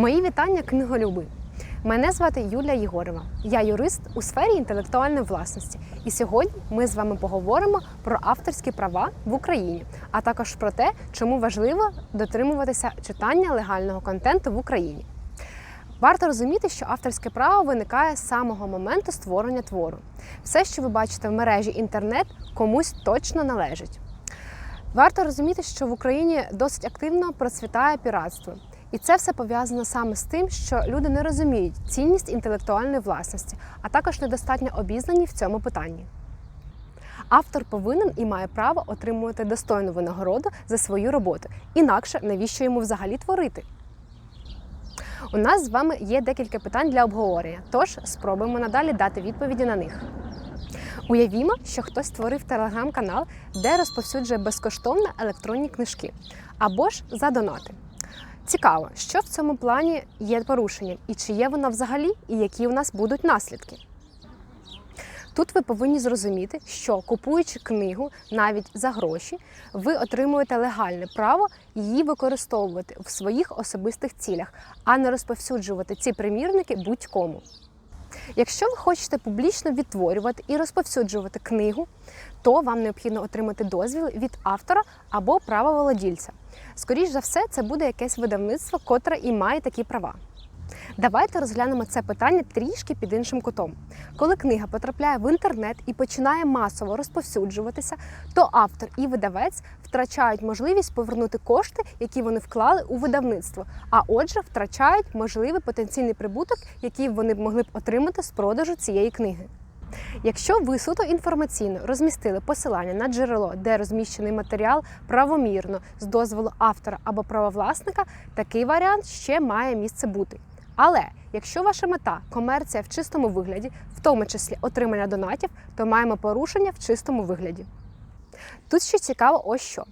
Мої вітання книголюби. Мене звати Юлія Єгорева. Я юрист у сфері інтелектуальної власності. І сьогодні ми з вами поговоримо про авторські права в Україні, а також про те, чому важливо дотримуватися читання легального контенту в Україні. Варто розуміти, що авторське право виникає з самого моменту створення твору. Все, що ви бачите в мережі інтернет, комусь точно належить. Варто розуміти, що в Україні досить активно процвітає піратство. І це все пов'язано саме з тим, що люди не розуміють цінність інтелектуальної власності, а також недостатньо обізнані в цьому питанні. Автор повинен і має право отримувати достойну винагороду за свою роботу. Інакше навіщо йому взагалі творити? У нас з вами є декілька питань для обговорення, тож спробуємо надалі дати відповіді на них. Уявімо, що хтось створив телеграм-канал, де розповсюджує безкоштовно електронні книжки або ж за донати. Цікаво, що в цьому плані є порушенням, і чи є воно взагалі, і які у нас будуть наслідки. Тут ви повинні зрозуміти, що купуючи книгу навіть за гроші, ви отримуєте легальне право її використовувати в своїх особистих цілях, а не розповсюджувати ці примірники будь-кому. Якщо ви хочете публічно відтворювати і розповсюджувати книгу, то вам необхідно отримати дозвіл від автора або правоволодільця. Скоріше за все, це буде якесь видавництво, котре і має такі права. Давайте розглянемо це питання трішки під іншим кутом. Коли книга потрапляє в інтернет і починає масово розповсюджуватися, то автор і видавець втрачають можливість повернути кошти, які вони вклали у видавництво, а отже, втрачають можливий потенційний прибуток, який вони б могли б отримати з продажу цієї книги. Якщо ви суто інформаційно розмістили посилання на джерело, де розміщений матеріал правомірно з дозволу автора або правовласника, такий варіант ще має місце бути. Але якщо ваша мета комерція в чистому вигляді, в тому числі отримання донатів, то маємо порушення в чистому вигляді. Тут ще цікаво, ось що.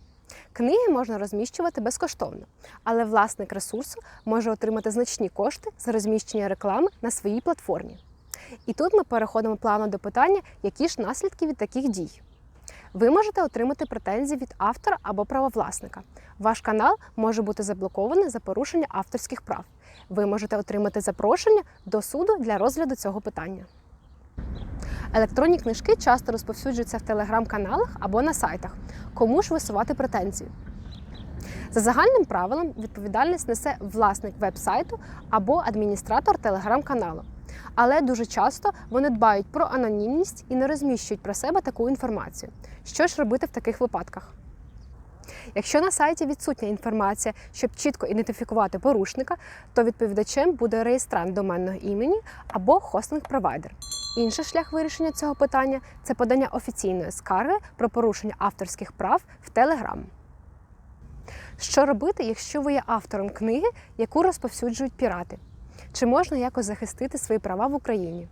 Книги можна розміщувати безкоштовно, але власник ресурсу може отримати значні кошти за розміщення реклами на своїй платформі. І тут ми переходимо плавно до питання, які ж наслідки від таких дій. Ви можете отримати претензії від автора або правовласника. Ваш канал може бути заблокований за порушення авторських прав. Ви можете отримати запрошення до суду для розгляду цього питання. Електронні книжки часто розповсюджуються в телеграм-каналах або на сайтах. Кому ж висувати претензії? За загальним правилом відповідальність несе власник веб-сайту або адміністратор телеграм-каналу. Але дуже часто вони дбають про анонімність і не розміщують про себе таку інформацію. Що ж робити в таких випадках? Якщо на сайті відсутня інформація, щоб чітко ідентифікувати порушника, то відповідачем буде реєстрант доменного імені або хостинг-провайдер. Інший шлях вирішення цього питання це подання офіційної скарги про порушення авторських прав в Telegram. Що робити, якщо ви є автором книги, яку розповсюджують пірати? Чи можна якось захистити свої права в Україні?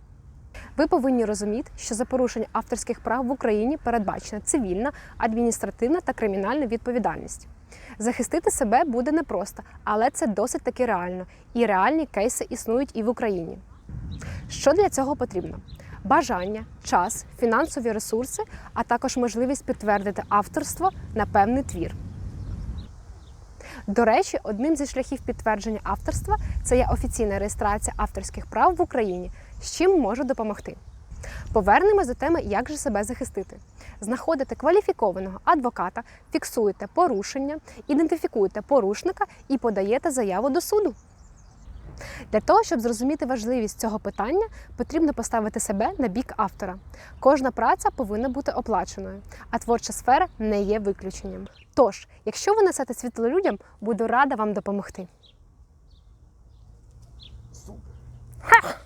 Ви повинні розуміти, що за порушення авторських прав в Україні передбачена цивільна, адміністративна та кримінальна відповідальність. Захистити себе буде непросто, але це досить таки реально, і реальні кейси існують і в Україні. Що для цього потрібно? Бажання, час, фінансові ресурси, а також можливість підтвердити авторство на певний твір. До речі, одним зі шляхів підтвердження авторства це є офіційна реєстрація авторських прав в Україні, з чим можу допомогти. Повернемось до теми, як же себе захистити. Знаходите кваліфікованого адвоката, фіксуєте порушення, ідентифікуєте порушника і подаєте заяву до суду. Для того, щоб зрозуміти важливість цього питання, потрібно поставити себе на бік автора. Кожна праця повинна бути оплаченою, а творча сфера не є виключенням. Тож, якщо ви несете світло людям, буду рада вам допомогти. Ха!